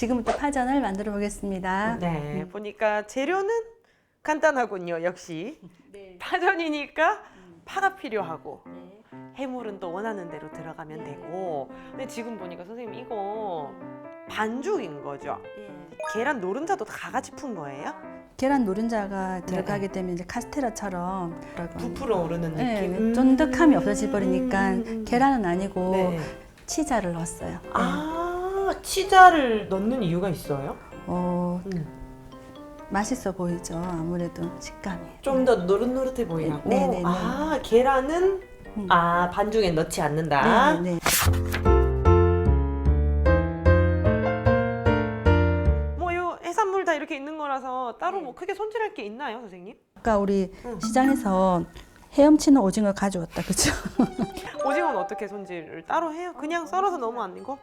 지금부터 파전을 만들어 보겠습니다. 네, 보니까 재료는 간단하군요. 역시 네. 파전이니까 파가 필요하고 해물은 또 원하는 대로 들어가면 되고. 근데 지금 보니까 선생님 이거 반죽인 거죠. 계란 노른자도 다 같이 푼 거예요? 계란 노른자가 들어가게 되면 이제 카스테라처럼 부풀어 오르는 네, 느낌. 음. 쫀득함이 없어져 버리니까 계란은 아니고 네. 치자를 넣었어요. 아 치자를 넣는 이유가 있어요? 어, 음. 맛있어 보이죠. 아무래도 식감이. 좀 더 노릇노릇해 보이라고. 네, 네, 네. 아 계란은 음. 아 반죽에 넣지 않는다. 네, 네. 뭐 요 해산물 다 이렇게 있는 거라서 따로 네. 뭐 크게 손질할 게 있나요, 선생님? 아까 우리 음. 시장에서 헤엄치는 오징어 가져왔다, 그죠? 오징어는 어떻게 손질을 따로 해요? 그냥 썰어서 넣으면 안 되고?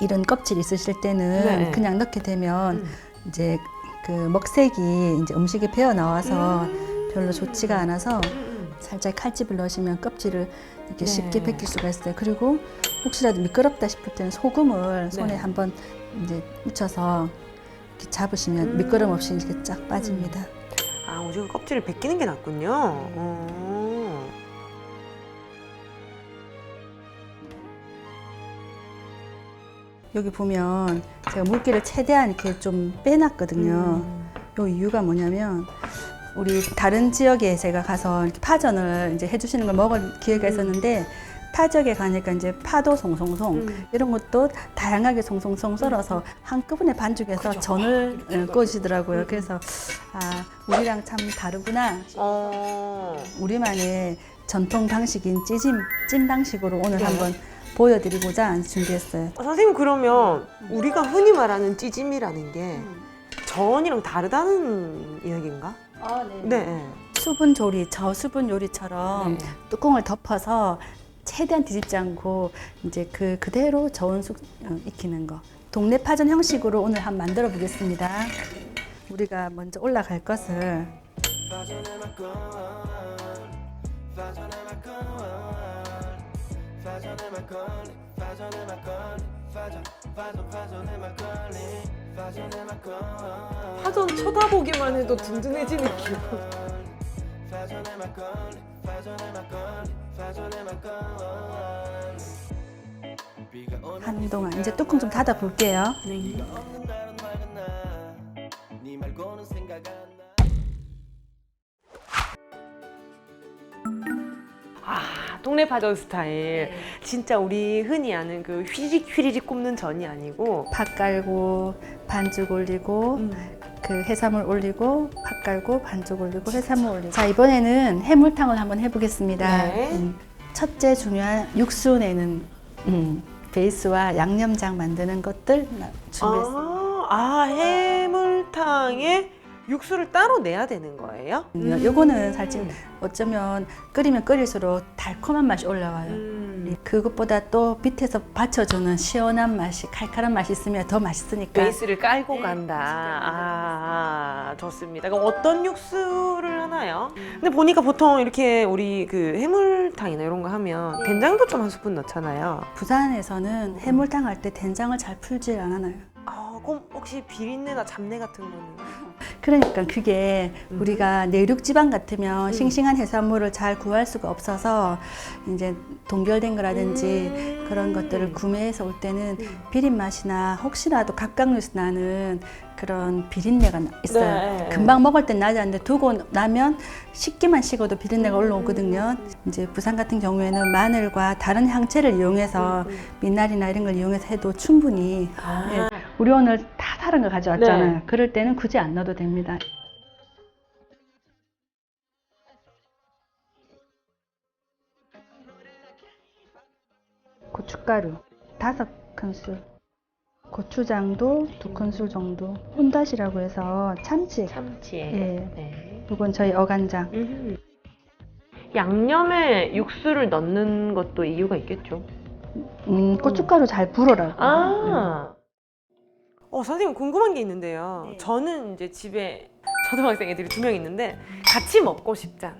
이런 껍질 있으실 때는 네. 그냥 넣게 되면 음. 이제 그 먹색이 이제 음식에 배어 나와서 음. 별로 좋지가 않아서 음, 음. 살짝 칼집을 넣으시면 껍질을 이렇게 네. 쉽게 벗길 수가 있어요. 그리고 혹시라도 미끄럽다 싶을 때는 소금을 손에 네. 한번 이제 묻혀서 이렇게 잡으시면 음. 미끄럼 없이 이렇게 쫙 빠집니다. 아 오징어 껍질을 벗기는 게 낫군요. 어. 여기 보면 제가 물기를 최대한 이렇게 좀 빼놨거든요. 음. 요 이유가 뭐냐면 우리 다른 지역에 제가 가서 이렇게 파전을 이제 해주시는 걸 먹을 기회가 있었는데 타 지역에 가니까 이제 파도 송송송 음. 이런 것도 다양하게 송송송 썰어서 한꺼번에 반죽해서 그죠. 전을 아, 그죠. 꽂으시더라고요. 음. 그래서 아 우리랑 참 다르구나. 어. 우리만의 전통 방식인 찌짐 찜 방식으로 오늘 네. 한번 보여드리고자 준비했어요. 어, 선생님 그러면 우리가 흔히 말하는 찌짐이라는 게 전이랑 다르다는 이야기인가? 아, 네. 수분 조리, 저수분 요리처럼 네. 뚜껑을 덮어서 최대한 뒤집지 않고 이제 그 그대로 저온 숙 어, 익히는 거. 동네 파전 형식으로 오늘 한번 만들어 보겠습니다. 우리가 먼저 올라갈 것을 파전 쳐다보기만 해도 든든해지는 기분. 한동안 이제 뚜껑 좀 닫아 볼게요. 아, 동네 파전 스타일. 진짜 우리 흔히 아는 그 휘리릭 휘리릭 굽는 전이 아니고 팥 깔고 반죽 올리고 그 해산물 올리고 팥 깔고 반죽 올리고 해산물 올리고 자 이번에는 해물탕을 한번 해보겠습니다. 네. 음, 첫째 중요한 육수 내는 음, 베이스와 양념장 만드는 것들 나- 준비했습니다. 아, 아, 해물탕에 육수를 따로 내야 되는 거예요? 음, 요거는 살짝 어쩌면 끓이면 끓일수록 달콤한 맛이 올라와요. 음. 그것보다 또 밑에서 받쳐주는 시원한 맛이 칼칼한 맛이 있으면 더 맛있으니까 베이스를 깔고 네, 간다. 맞습니다. 아, 좋습니다. 그럼 어떤 육수를 하나요? 근데 보니까 보통 이렇게 우리 그 해물탕이나 이런 거 하면 된장도 좀 한 스푼 넣잖아요. 부산에서는 해물탕 할 때 된장을 잘 풀질 않아요. 아, 그럼 혹시 비린내나 잡내 같은 거는? 그러니까 그게 음. 우리가 내륙 지방 같으면 음. 싱싱한 해산물을 잘 구할 수가 없어서 이제 동결된 거라든지 음. 그런 것들을 구매해서 올 때는 음. 비린 맛이나 혹시라도 각각류에서 나는 그런 비린내가 나- 있어요. 네. 금방 먹을 땐 나지 않는데 두고 나면 식기만 식어도 비린내가 음. 올라오거든요. 이제 부산 같은 경우에는 마늘과 다른 향채를 이용해서 음. 미나리나 이런 걸 이용해서 해도 충분히 아, 예. 우리 오늘 다 다른 거 가져왔잖아요. 네. 그럴 때는 굳이 안 넣어도 됩니다. 고춧가루 다섯 큰술, 고추장도 두 큰술 정도, 혼다시라고 해서 참치. 참치. 예. 네. 이건 저희 어간장. 음. 양념에 육수를 넣는 것도 이유가 있겠죠. 음, 고춧가루 잘 불어라. 아. 어, 선생님 궁금한 게 있는데요. 네. 저는 이제 집에 초등학생 애들이 두 명 있는데 같이 먹고 싶잖아.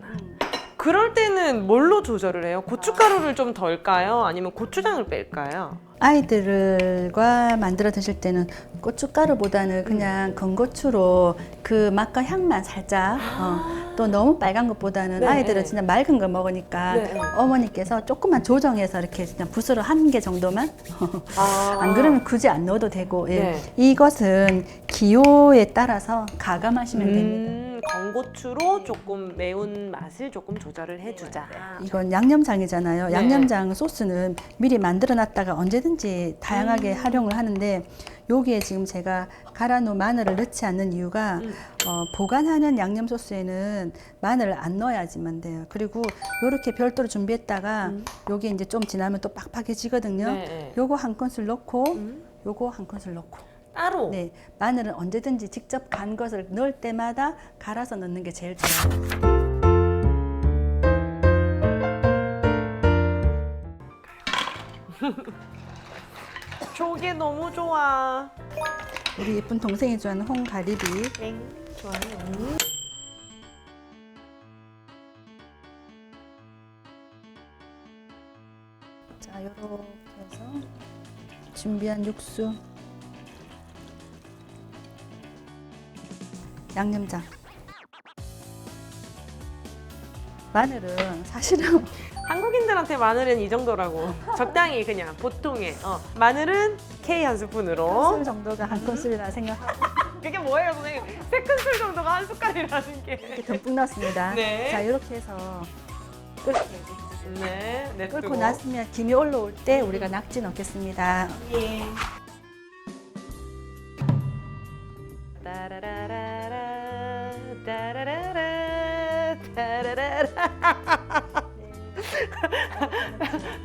그럴 때는 뭘로 조절을 해요? 고춧가루를 좀 덜까요? 아니면 고추장을 뺄까요? 아이들과 만들어 드실 때는 고춧가루보다는 그냥 건고추로 그 맛과 향만 살짝 어, 또 너무 빨간 것보다는 네, 아이들은 네. 진짜 맑은 걸 먹으니까 네. 어머니께서 조금만 조정해서 이렇게 그냥 붓으로 한 개 정도만 아, 안 그러면 굳이 안 넣어도 되고 예. 네. 이것은 기호에 따라서 가감하시면 됩니다. 음, 건고추로 조금 매운 맛을 조금 조절을 해주자. 이건 양념장이잖아요. 네. 양념장 소스는 미리 만들어 놨다가 언제든지 다양하게 음. 활용을 하는데 여기에 지금 제가 갈아 놓은 마늘을 넣지 않는 이유가 음. 어, 보관하는 양념 소스에는 마늘을 안 넣어야지만 돼요. 그리고 이렇게 별도로 준비했다가 음. 여기 이제 좀 지나면 또 빡빡해지거든요. 네, 네. 요거 한 큰술 넣고 음. 요거 한 큰술 넣고 따로. 네 마늘은 언제든지 직접 간 것을 넣을 때마다 갈아서 넣는 게 제일 좋아요. 조개 너무 좋아. 우리 예쁜 동생이 좋아하는 홍가리비 땡 좋아요. 자, 요렇게 해서 준비한 육수 양념장 마늘은 사실은 한국인들한테 마늘은 이 정도라고. 적당히 그냥 보통의. 어. 마늘은 K 한 스푼으로. 한술 정도가 한 큰술이라 생각하고 그게 뭐예요, 선생님? 세 큰술 정도가 한 숟갈이라는 게. 이렇게 듬뿍 넣었습니다. 네. 자, 이렇게 해서 끓, 네, 네. 끓고 났으면 김이 올라올 때 우리가 낙지 넣겠습니다. 예. 따라라라, 따라라라.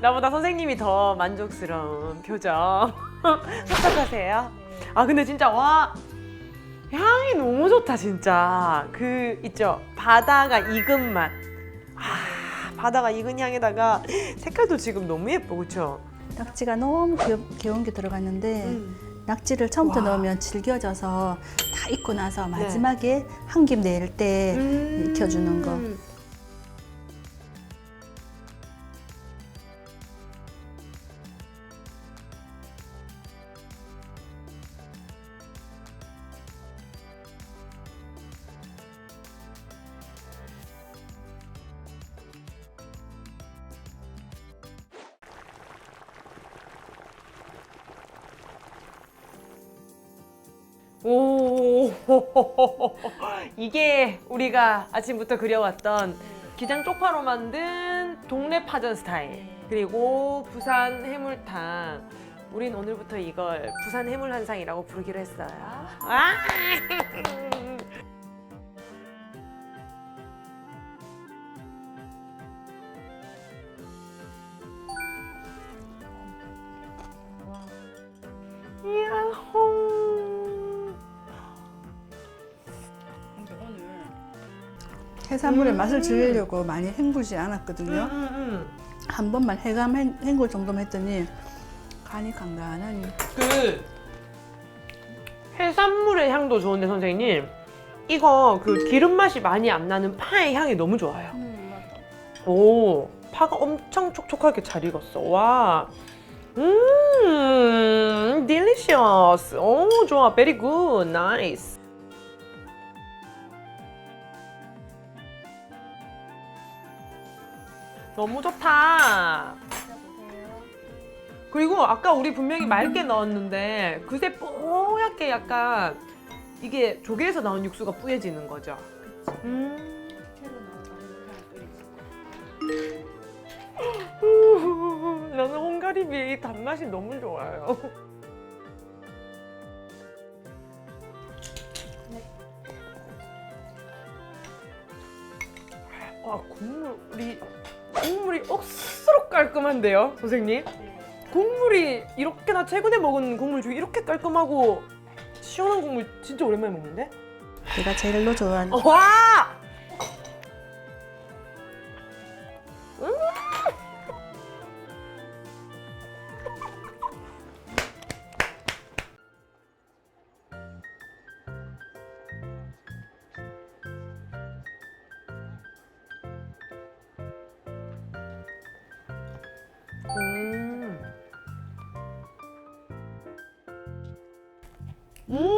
나보다 선생님이 더 만족스러운 표정. 합격하세요. 아 근데 진짜 와 향이 너무 좋다 진짜. 그 있죠 바다가 익은 맛. 아 바다가 익은 향에다가 색깔도 지금 너무 예뻐 그렇죠? 낙지가 너무 귀여, 귀여운 게 들어갔는데 음. 낙지를 처음부터 와. 넣으면 질겨져서 다 익고 나서 마지막에 한 김 낼때 음. 익혀주는 거. 이게 우리가 아침부터 그려왔던 기장 쪽파로 만든 동네 파전 스타일. 그리고 부산 해물탕. 우린 오늘부터 이걸 부산 해물 한상이라고 부르기로 했어요. 아! 해산물의 음. 맛을 즐기려고 많이 헹구지 않았거든요. 음, 음. 한 번만 해감 헹- 헹굴 정도만 했더니 간이 간간하니 그 해산물의 향도 좋은데 선생님 이거 그 기름 맛이 많이 안 나는 파의 향이 너무 좋아요. 오 파가 엄청 촉촉하게 잘 익었어. 와. 음, delicious. 오, 좋아. very good. nice. 너무 좋다. 그리고 아까 우리 분명히 맑게 넣었는데 그새 뽀얗게 약간 이게 조개에서 나온 육수가 뿌얘지는 거죠. 음. 나는 홍가리비 단맛이 너무 좋아요. 와 국물이 국물이 깔끔한데요, 선생님? 국물이 이렇게 나 최근에 먹은 국물 중에 이렇게 깔끔하고 시원한 국물 진짜 오랜만에 먹는데? 내가 제일로 좋아하는 와! 음.